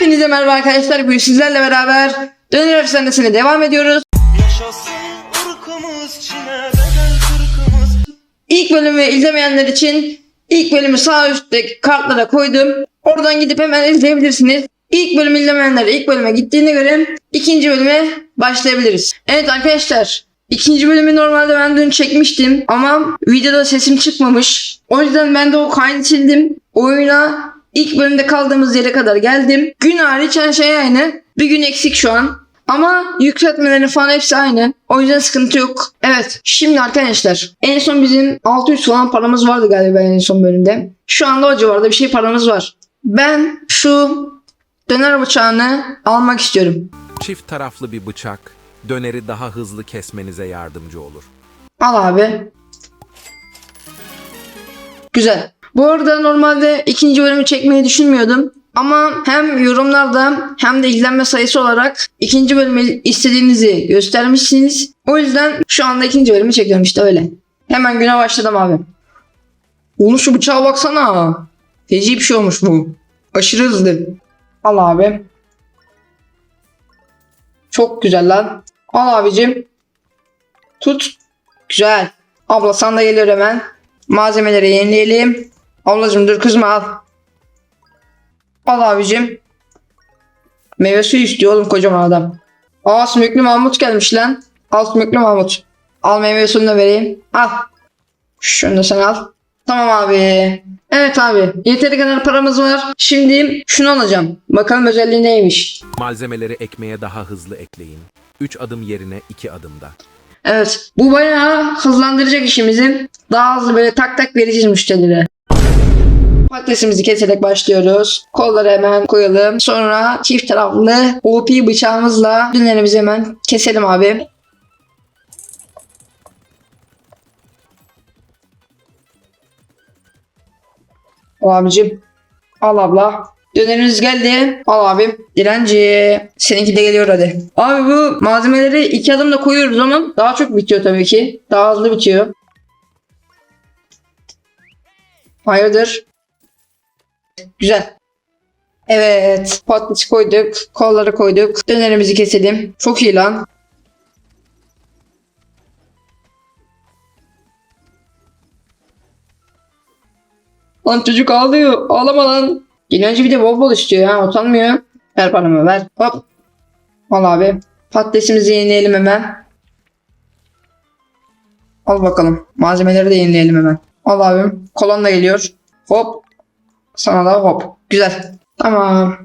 Hepinize merhaba arkadaşlar. Bugün sizlerle beraber Döner Efsanesi'ne devam ediyoruz. Çin'e İlk bölümü izlemeyenler için ilk bölümü sağ üstteki kartlara koydum. Oradan gidip hemen izleyebilirsiniz. İlk bölümü izlemeyenler ilk bölüme gittiğine göre ikinci bölüme başlayabiliriz. Evet arkadaşlar ikinci bölümü normalde ben dün çekmiştim ama videoda sesim çıkmamış. O yüzden ben de o kaydı sildim. Oyuna ilk bölümde kaldığımız yere kadar geldim. Gün hariç her şey aynı. Bir gün eksik şu an. Ama yükseltmelerin falan hepsi aynı. O yüzden sıkıntı yok. Evet. Şimdi arkadaşlar en son bizim 600 falan paramız vardı galiba en son bölümde. Şu anda o civarda bir şey paramız var. Ben şu döner bıçağını almak istiyorum. Çift taraflı bir bıçak döneri daha hızlı kesmenize yardımcı olur. Al abi. Güzel. Bu arada normalde ikinci bölümü çekmeyi düşünmüyordum. Ama hem yorumlarda hem de izlenme sayısı olarak ikinci bölümü istediğinizi göstermişsiniz. O yüzden şu anda ikinci bölümü çekiyorum işte öyle. Hemen güne başladım abi. Oğlum şu bıçağa baksana. Feci bir şey olmuş bu. Aşırı hızlı. Al abi. Çok güzel lan. Al abicim. Tut. Güzel. Abla sana da geliyor hemen. Malzemeleri yenileyelim. Ablacım dur kızma al. Al abicim. Meyve suyu istiyor oğlum kocaman adam. Aa sümüklü Mahmut gelmiş lan. Al sümüklü Mahmut. Al meyve suyunu da vereyim. Al. Şunu da sen al. Tamam abi. Evet abi. Yeteri kadar paramız var. Şimdi şunu alacağım. Bakalım özelliği neymiş. Malzemeleri ekmeğe daha hızlı ekleyin. 3 adım yerine 2 adımda. Evet. Bu bayağı hızlandıracak işimizi. Daha hızlı böyle tak tak vereceğiz müşterilere. Patatesimizi keserek başlıyoruz. Kolları hemen koyalım. Sonra çift taraflı OP bıçağımızla dönerimizi hemen keselim abi. Al abicim. Al abla. Döneriniz geldi. Al abim. Dilenci. Seninki de geliyor hadi. Abi bu malzemeleri iki adımda koyuyoruz ama daha çok bitiyor tabii ki. Daha hızlı bitiyor. Hayırdır? Güzel. Evet. Patates koyduk. Kolları koyduk. Dönerimizi keselim. Çok iyi lan. Lan çocuk ağlıyor. Ağlama lan. Dilenci bir de bol bol istiyor ha. Utanmıyor. Ver paramı ver. Hop. Al abi. Patatesimizi yenileyelim hemen. Al bakalım. Malzemeleri de yenileyelim hemen. Al abim. Kolon da geliyor. Hop. Sana da hop. Güzel. Tamam.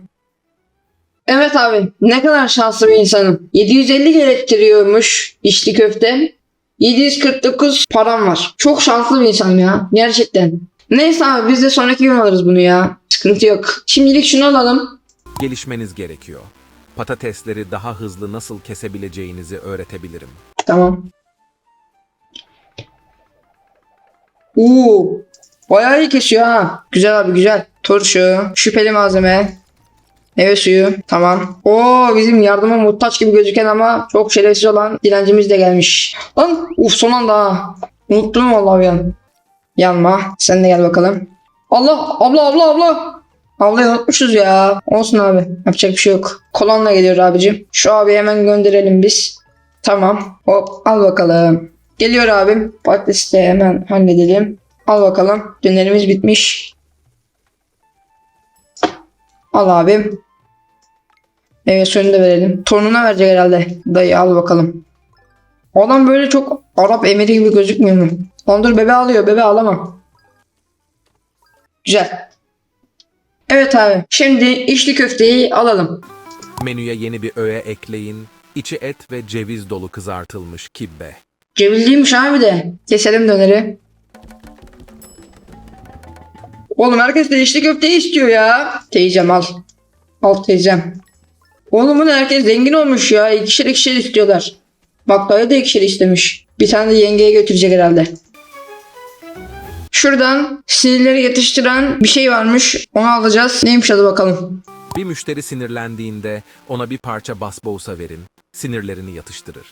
Evet abi. Ne kadar şanslı bir insanım. 750 gerektiriyormuş içli köfte. 749 param var. Çok şanslı bir insanım ya. Gerçekten. Neyse abi biz de sonraki gün alırız bunu ya. Sıkıntı yok. Şimdilik şunu alalım. Gelişmeniz gerekiyor. Patatesleri daha hızlı nasıl kesebileceğinizi öğretebilirim. Tamam. Uuu. Bayağı iyi kesiyor ha. Güzel abi güzel. Turşu. Şüpheli malzeme. Meyve suyu. Tamam. Oo bizim yardıma muhtaç gibi gözüken ama çok şerefsiz olan dilencimiz de gelmiş. Lan uf son anda ha. Unuttum vallahi bir an. Yanma. Sen de gel bakalım. Allah abla abla abla. Ablayı unutmuşuz ya. Olsun abi. Yapacak bir şey yok. Kolonla geliyor abicim. Şu abi hemen gönderelim biz. Tamam. Hop al bakalım. Geliyor abim. Patatesi de hemen halledelim. Al bakalım. Dönerimiz bitmiş. Al abim. Meyve suyunu da verelim. Torununa verecek herhalde. Dayı al bakalım. Adam böyle çok Arap emiri gibi gözükmüyor mu? Lan dur bebe alıyor. Bebe alamam. Güzel. Evet abi. Şimdi içli köfteyi alalım. Menüye yeni bir öğe ekleyin. İçi et ve ceviz dolu kızartılmış kibbe. Cevizliymiş abi de. Keselim döneri. Oğlum herkes de içli köfteyi istiyor ya. Teyzem al. Al teyzem. Oğlum ne herkes zengin olmuş ya. İkişer ikişer istiyorlar. Bak dayı da ikişer istemiş. Bir tane de yengeye götürecek herhalde. Şuradan sinirleri yatıştıran bir şey varmış. Onu alacağız. Neymiş adı bakalım. Bir müşteri sinirlendiğinde ona bir parça basbousa verin. Sinirlerini yatıştırır.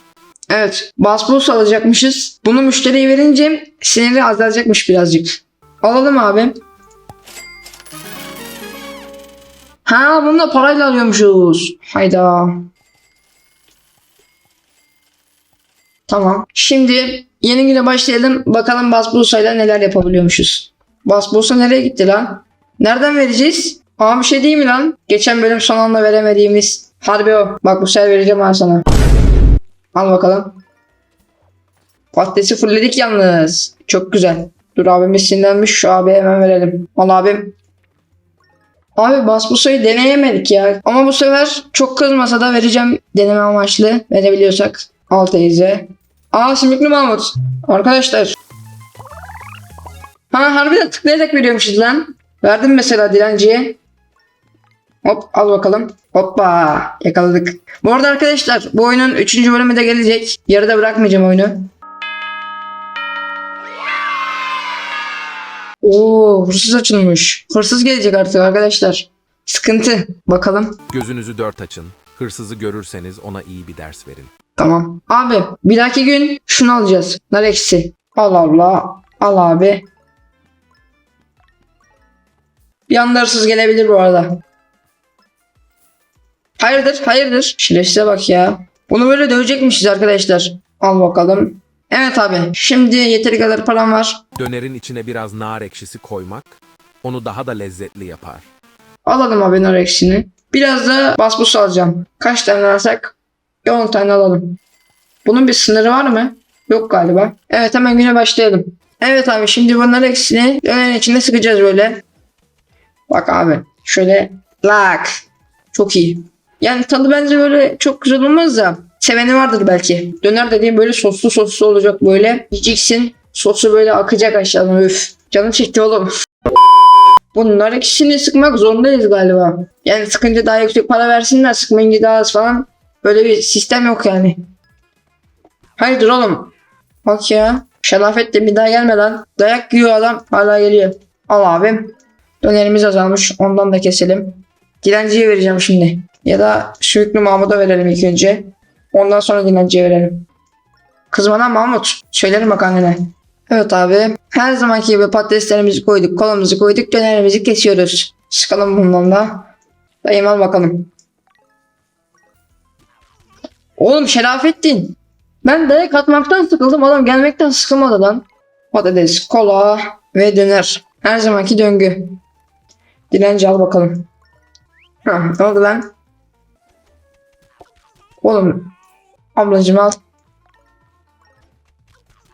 Evet. Basbos alacakmışız. Bunu müşteriye verince siniri azalacakmış birazcık. Alalım abi. Ha bunu da parayla alıyormuşuz. Hayda. Tamam. Şimdi yeni güne başlayalım. Bakalım Basbusa'yla neler yapabiliyormuşuz. Basbusa nereye gitti lan? Nereden vereceğiz? Aa bir şey değil mi lan? Geçen bölüm son anda veremediğimiz. Harbi o. Bak bu sefer vereceğim ben sana. Al bakalım. Patatesi fullledik yalnız. Çok güzel. Dur abimiz sinirlenmiş. Şu abiye hemen verelim. Al abim. Abi Basbusa'yı deneyemedik ya. Ama bu sefer çok kızmasa da vereceğim deneme amaçlı. Verebiliyorsak. Al teyze. Aa Simikli Mahmut. Arkadaşlar. Ha harbiden tıklayarak veriyormuşuz lan. Verdim mesela dilenciye. Hop al bakalım. Hoppa yakaladık. Bu arada arkadaşlar bu oyunun 3. bölümü de gelecek. Yarıda bırakmayacağım oyunu. Oo hırsız açılmış. Hırsız gelecek artık arkadaşlar. Sıkıntı. Bakalım. Gözünüzü dört açın. Hırsızı görürseniz ona iyi bir ders verin. Tamam. Abi bir dahaki gün şunu alacağız. Nar eksi. Al abla. Al abi. Bir anda hırsız gelebilir bu arada. Hayırdır hayırdır. Şerefsize bak ya. Bunu böyle dövecekmişiz arkadaşlar. Al bakalım. Evet abi. Şimdi yeteri kadar param var. Dönerin içine biraz nar ekşisi koymak onu daha da lezzetli yapar. Alalım abi nar eksini. Biraz da basbus alacağım. Kaç tane alsak? 10 tane alalım. Bunun bir sınırı var mı? Yok galiba. Evet hemen güne başlayalım. Evet abi şimdi bu nar eksini dönerin içinde sıkacağız böyle. Bak abi şöyle lak. Çok iyi. Yani tadı bence böyle çok güzel olmaz da seveni vardır belki. Döner dediğim böyle soslu soslu olacak böyle. Yiyeceksin sosu böyle akacak aşağıdan üf. Canım çekti oğlum. Bunlar ikisini sıkmak zorundayız galiba. Yani sıkınca daha yüksek para versinler, sıkmayınca daha az falan. Böyle bir sistem yok yani. Hayırdır oğlum? Bak ya. Şerafet de bir daha gelme lan. Dayak yiyor adam hala geliyor. Al abim. Dönerimiz azalmış. Ondan da keselim. Dilenciye vereceğim şimdi. Ya da Sürüklü Mahmut'a verelim ilk önce. Ondan sonra dilenciye verelim. Kızma lan Mahmut. Söylerim bak annene. Evet abi. Her zamanki gibi patateslerimizi koyduk, kolumuzu koyduk, dönerimizi kesiyoruz. Sıkalım bundan da. Dayım al bakalım. Oğlum Şerafettin. Ben dayak atmaktan sıkıldım adam gelmekten sıkılmadı lan. Patates, kola ve döner. Her zamanki döngü. Dilenci al bakalım. Ha, ne oldu lan? Oğlum. Ablacım al.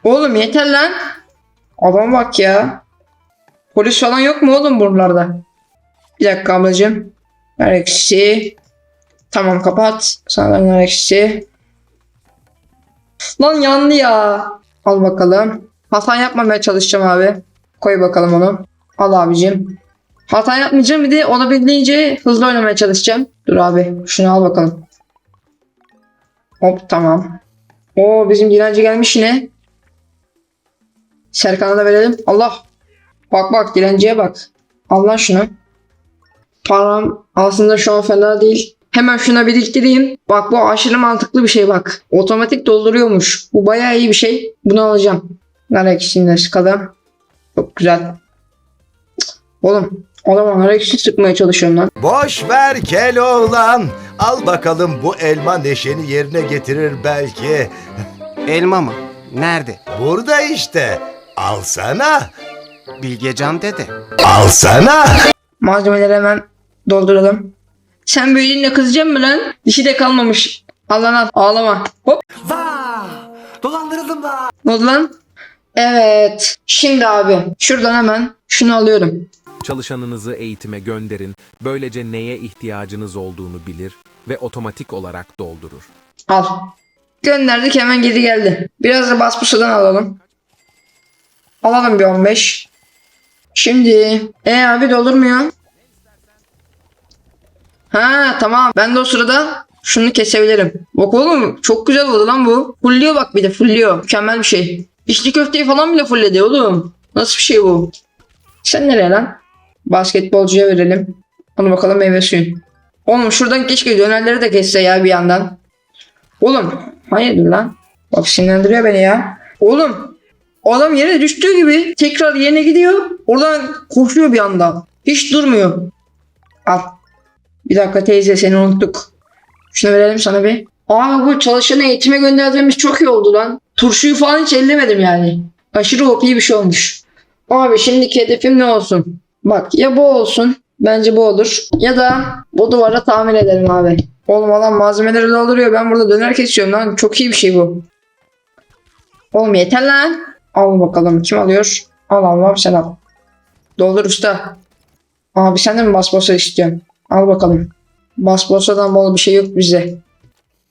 Oğlum yeter lan. Adam bak ya. Polis falan yok mu oğlum buralarda? Bir dakika ablacığım. Ver eksi. Tamam kapat. Sana ver eksi. Lan yandı ya. Al bakalım. Hata yapmamaya çalışacağım abi. Koy bakalım onu. Al abicim. Hata yapmayacağım bir de olabildiğince hızlı oynamaya çalışacağım. Dur abi şunu al bakalım. Hop tamam. Oo bizim dilenci gelmiş yine. Serkan'a da verelim. Allah. Bak bak dilenciye bak. Al lan şunu. Param aslında şu an fena değil. Hemen şuna biriktireyim. Bak bu aşırı mantıklı bir şey bak. Otomatik dolduruyormuş. Bu bayağı iyi bir şey. Bunu alacağım. Nar ekşisini sıkalım. Çok güzel. Oğlum adama nar ekşisi sıkmaya çalışıyorum lan. Boş ver Keloğlan. Al bakalım bu elma neşeni yerine getirir belki. Elma mı? Nerede? Burada işte. Alsana. Bilgecan dede. Alsana. Malzemeleri hemen dolduralım. Sen büyüdüğünde kızacağım mı lan? Dişi de kalmamış. Al lan al. Ağlama. Hop. Dolandırıldım da. Ne oldu lan? Evet. Şimdi abi şuradan hemen şunu alıyorum. Çalışanınızı eğitime gönderin. Böylece neye ihtiyacınız olduğunu bilir ve otomatik olarak doldurur. Al. Gönderdik hemen geri geldi. Biraz da baspusadan alalım. Alalım bir 15. Şimdi. E abi doldurmuyor. Ha tamam. Ben de o sırada şunu kesebilirim. Bak oğlum çok güzel oldu lan bu. Fulluyor bak bir de fulluyor. Mükemmel bir şey. İçli köfteyi falan bile fulledi oğlum. Nasıl bir şey bu? Sen nereye lan? Basketbolcuya verelim. Onu bakalım meyve suyun. Oğlum şuradan keşke dönerleri de kesse ya bir yandan. Oğlum hayırdır lan? Bak sinirlendiriyor beni ya. Oğlum adam yere düştüğü gibi tekrar yerine gidiyor. Oradan koşuyor bir anda. Hiç durmuyor. Al. Bir dakika teyze seni unuttuk. Şunu verelim sana bir. Abi bu çalışanı eğitime gönderdiğimiz çok iyi oldu lan. Turşuyu falan hiç ellemedim yani. Aşırı OP bir şey olmuş. Abi şimdiki hedefim ne olsun? Bak ya bu olsun. Bence bu olur. Ya da bu duvara tamir edelim abi. Oğlum adam malzemeleri dolduruyor. Ben burada döner kesiyorum lan. Çok iyi bir şey bu. Oğlum yeter lan. Al bakalım. Kim alıyor? Al Allah'ım sen al. Doldur usta. Abi sen de mi basbosa istiyorsun? Al bakalım. Basbosadan bol bir şey yok bize.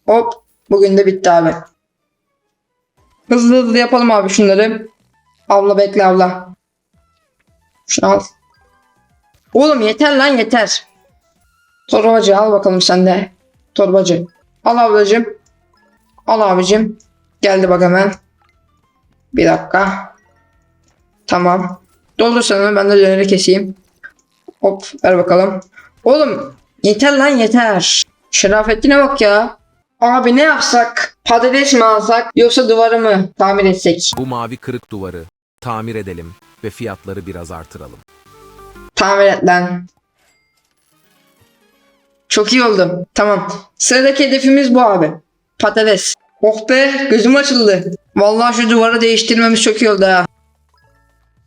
Hop. Bugün de bitti abi. Hızlı hızlı yapalım abi şunları. Abla bekle abla. Şunu al. Oğlum yeter lan yeter. Torbacı al bakalım sen de. Torbacı. Al ablacım. Al abicim. Geldi bak hemen. Bir dakika. Tamam. Doldur sen ben de döneri keseyim. Hop ver bakalım. Oğlum yeter lan yeter. Şerafettin'e bak ya. Abi ne yapsak? Patates mi alsak yoksa duvarı mı tamir etsek? Bu mavi kırık duvarı tamir edelim ve fiyatları biraz artıralım. Tamir et lan. Çok iyi oldu. Tamam. Sıradaki hedefimiz bu abi. Patates. Oh be gözüm açıldı. Vallahi şu duvarı değiştirmemiz çok iyi oldu ha.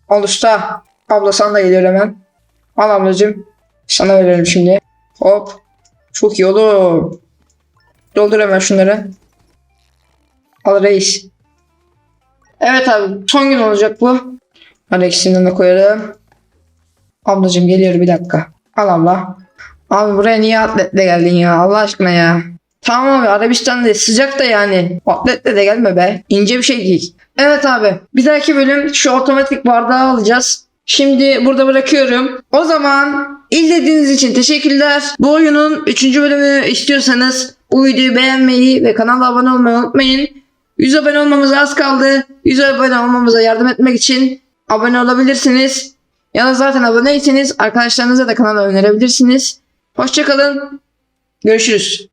Al usta. Abla sana da geliyor hemen. Al ablacığım. Sana verelim şimdi. Hop. Çok iyi olur. Doldur hemen şunları. Al reis. Evet abi son gün olacak bu. Hadi ikisinden de koyalım. Ablacığım geliyor bir dakika. Al abla. Abi buraya niye atletle geldin ya Allah aşkına ya. Tamam abi Arabistan'da sıcak da yani. Atletle de gelme be. İnce bir şey giy. Evet abi bir dahaki bölüm şu otomatik bardağı alacağız. Şimdi burada bırakıyorum. O zaman izlediğiniz için teşekkürler. Bu oyunun 3. bölümünü istiyorsanız bu videoyu beğenmeyi ve kanala abone olmayı unutmayın. 100 abone olmamıza az kaldı. 100 abone olmamıza yardım etmek için abone olabilirsiniz. Ya da zaten aboneyseniz arkadaşlarınıza da kanala önerebilirsiniz. Hoşçakalın. Görüşürüz.